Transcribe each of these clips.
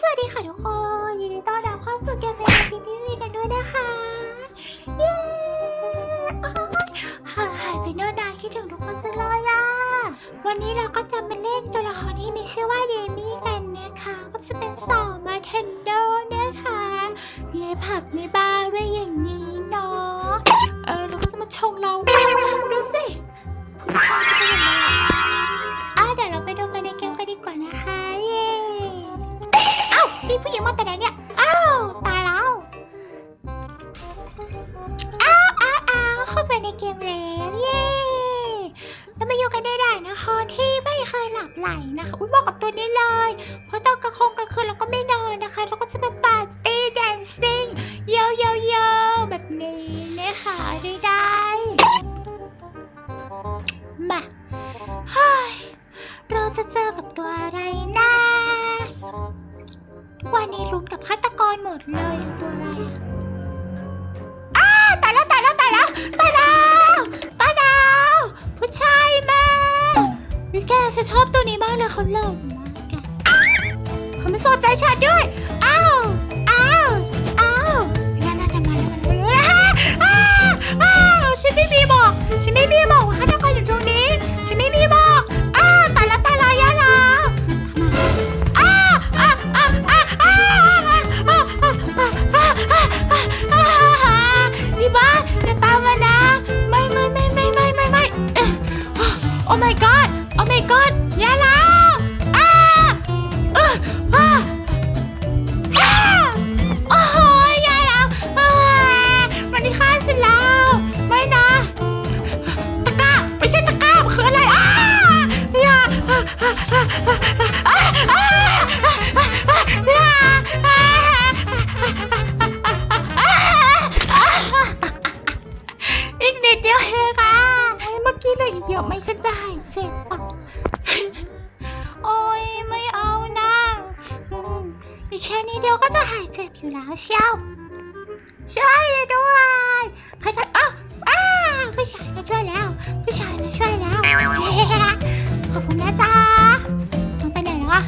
สวัสดีค่ะทุกคนยินดีต้อนรับเข้าสู่เกมเพลย์ทีวีกันด้วยนะคะ เย้หางหายไปเนิ่นนานคิดถึงทุกคนจังเลยอะวันนี้เราก็จะมาเล่นตัวละครที่มีชื่อว่าเยมี่กันนะคะ ก็จะเป็นสาวมาเทนโดนะคะอยู่ในผับใน เอ้ามีผู้หญิงมาแต่ไหนเนี่ย อ้าว ตายแล้ว อ้าวอ้าวอ้าวเข้าไปในเกมแล้ว เย้แล้วมาอยู่กันได้ได้นะคนที่ไม่เคยหลับไหลนะคะ อุ้ยเหมาะกับตัวนี้เลย เพราะต้อง วันนี้ลุ้นกับฆาตกรหมดเลยอะตัวอะไรอะอ้าตายแล้วตายแล้วตายแล้วตายแล้วตายแล้วผู้ชายมาวิแกฉันชอบตัวนี้มากเลยเขาหล่อมากแกเขาไม่สนใจฉันด้วยอ้าวอ้าวอ้าวนั่นนั่นนั่นมาแล้วมาแล้วอ้าวอ้าวฉันไม่มีบอกฉันไม่มีบอก อีกแค่นี้เดียวก็จะหายเจ็บอยู่แล้วเชียว ช่วยด้วยใครกันอ้าวอ้าผู้ชายมาช่วยแล้ว ผู้ชายมาช่วยแล้ว ขอบคุณนะจ๊ะต้องไปไหนแล้วอะ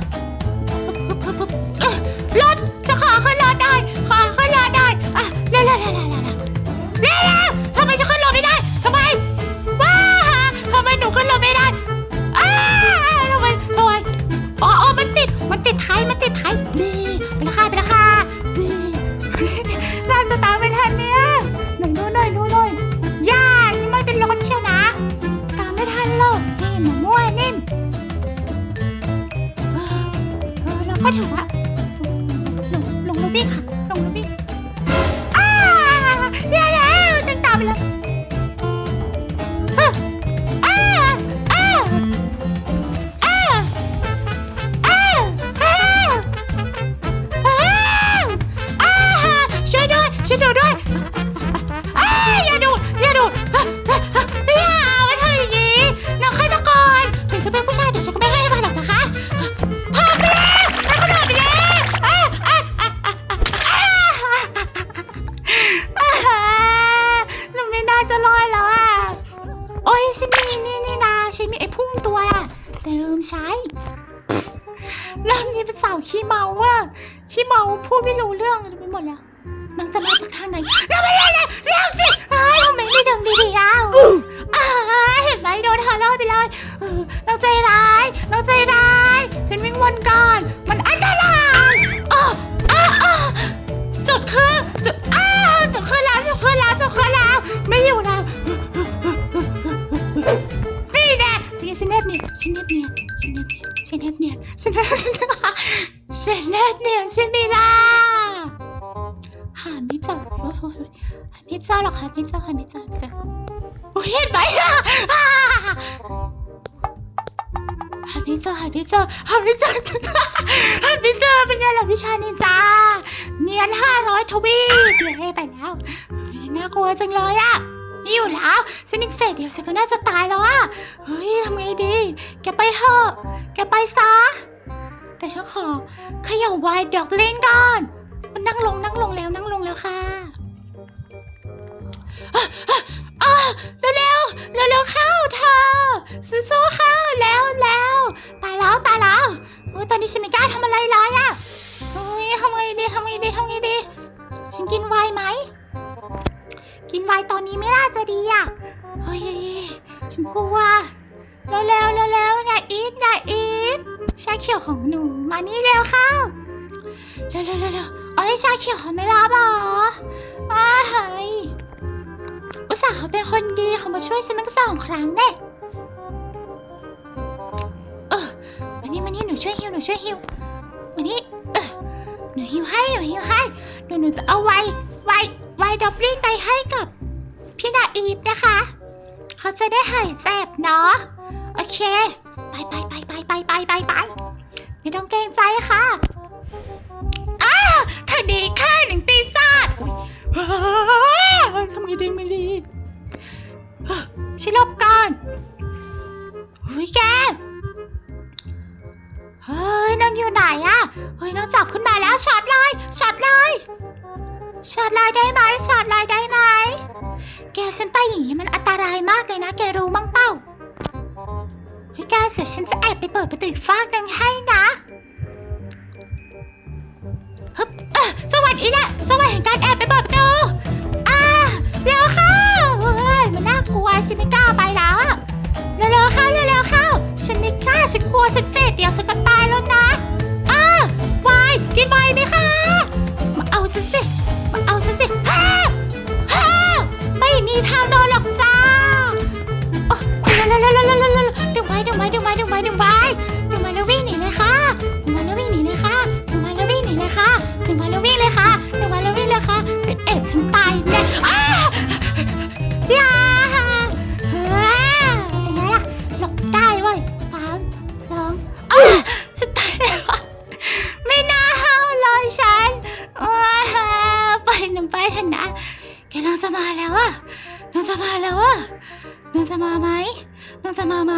皮 ขี้เมาว่าขี้เมาพูดไม่รู้เรื่องไปหมดแล้วนางจะมาจากทางไหนเราไม่เล่นเลยเรื่องสิเอ้ทำไมไม่ดึงดีๆแล้วอ่าเห็นไหมโดนทารอดไปเลยเออเราใจร้าย เราใจร้าย ฉันวิ่งวนก่อน มันอันตราย ใช่ไหมล่ะหาไม่เจอโอ้ยหาไม่เจอหรอกหาไม่เจอหาไม่เจอหาไม่เจอโอ้ยเห็นไหมอะอ่าหาไม่เจอหาไม่เจอหาไม่เจอหาไม่เจอเป็นไงล่ะพี่ชานินจาเนียนห้าร้อยทวีเดี๋ยวให้ไปแล้วน่ากลัวจังเลยอะนี่อยู่แล้วฉันอีกเฟสเดียวฉันก็น่าจะตายแล้วอะเฮ้ยทำไงดี แกไปเถอะ แกไปซะ แต่ฉันขอเขย่าไวน์ดอกเล่นก่อน มันนั่งลงนั่งลงแล้วนั่งลงแล้วค่ะอะอะอะเร็วเร็วเร็วเร็วเข้าเธอซื้อโซ่เข้าแล้วแล้วตายแล้วตายแล้วโอ้ยตอนนี้ฉันไม่กล้าทำอะไรเลยอะโอ้ทำไงดีทำไงดีฉันกินไวน์ไหมกินไวน์ตอนนี้ไม่น่าจะดีอะเฮ้ยฉันกลัวเร็วเร็วเร็วเร็วๆนะอีฟนะอี ชาเขียวของหนู มานี่เร็วเข้าเร็วเร็วเร็วเร็วเอ้ยชาเขียวเขาไม่รับหรออ้าเฮ้ยอุตส่าห์เขาเป็นคนดีเขามาช่วยฉันตั้งสองครั้งเนี่ยเออมานี่มานี่หนูช่วยฮิวหนูช่วยฮิวมานี่เออหนูฮิวให้หนูฮิวให้หนูหนูจะเอาไวไวไวดอบลินไปให้กับพี่นาอีฟนะคะ เขาจะได้หายแสบเนาะโอเค ไปไปไปไปไปไปไปไปไม่ต้องเกรงใจค่ะอ้าวเธอดีแค่หนึ่งปีศาจทำไงดีไม่ดีชิลบก่อนหุยแกเฮ้ยนางอยู่ไหนอะเฮ้ยนางจับขึ้นมาแล้วช็อตเลยช็อตเลยช็อตเลยได้ไหมช็อตเลยได้ไหม แกฉันไปอย่างนี้มันอันตรายมากเลยนะ แกรู้มั้งเปล่าเฮ้ยแกเสียฉันจะแอบไปเปิดประตูอีกฟากหนึ่งให้นะฮึบอะสวัสดีแหละสวัสดีแห่งการแอบไปเปิดประตูอ่าเร็วเข้าเฮ้ยมันน่ากลัวฉันไม่กล้าไปแล้วอะเร็วๆเข้าเร็วๆเข้า ฉันไม่กล้าฉันกลัวฉันเฟดเดียวฉันก็ตายแล้วนะอ่าวายกินไวไหมคะ ค่ะดึงไว้แล้ววิ่งเลยค่ะดึงไว้แล้ววิ่งเลยค่ะสิบเอ็ดฉันตายแน่อ้าอย่าเฮ้ยเป็นไงล่ะหลบได้เว้ยสามสองอ้าฉันตายแล้วอะไม่น่าห้าวเลยฉันอ้าไปหนึ่งไปเถอะนะแกน้องจะมาแล้วอะน้องจะมาแล้วอะน้องจะมาไหมน้องจะมาไหม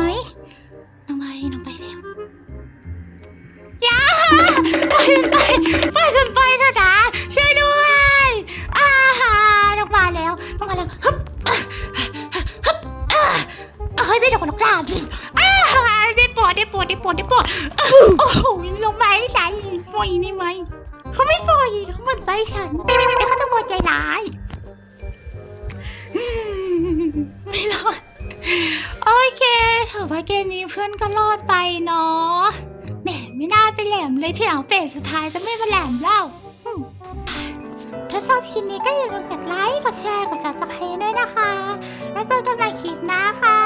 น้องไปน้องไปเร็ว อย่าไปฉันไปไปฉันไปเถอะนะช่วยด้วยอาฮาน้องมาแล้วน้องมาแล้วฮึบอะฮึบอะเฮ้ยไม่โดนนกกราบอ้าได้ปวดได้ปวดได้ปวดได้ปวดโอ้โหลงมาให้ไหนปล่อยนี่ไหมเขาไม่ปล่อยเขาเหมือนใจฉันเขาจะหมดใจร้ายไม่รอดโอเคถือว่าเกมนี้เพื่อนก็รอดไปเนาะ ไม่น่าไปแหลมเลยที่หลังเฟสสุดท้ายจะไม่มาแหลมแล้วอืมถ้าชอบคลิปนี้ก็อย่าลืมกดไลค์ กดแชร์ กดซับสไครต์ด้วยนะคะ แล้วเจอกันใหม่คลิปหน้าค่ะ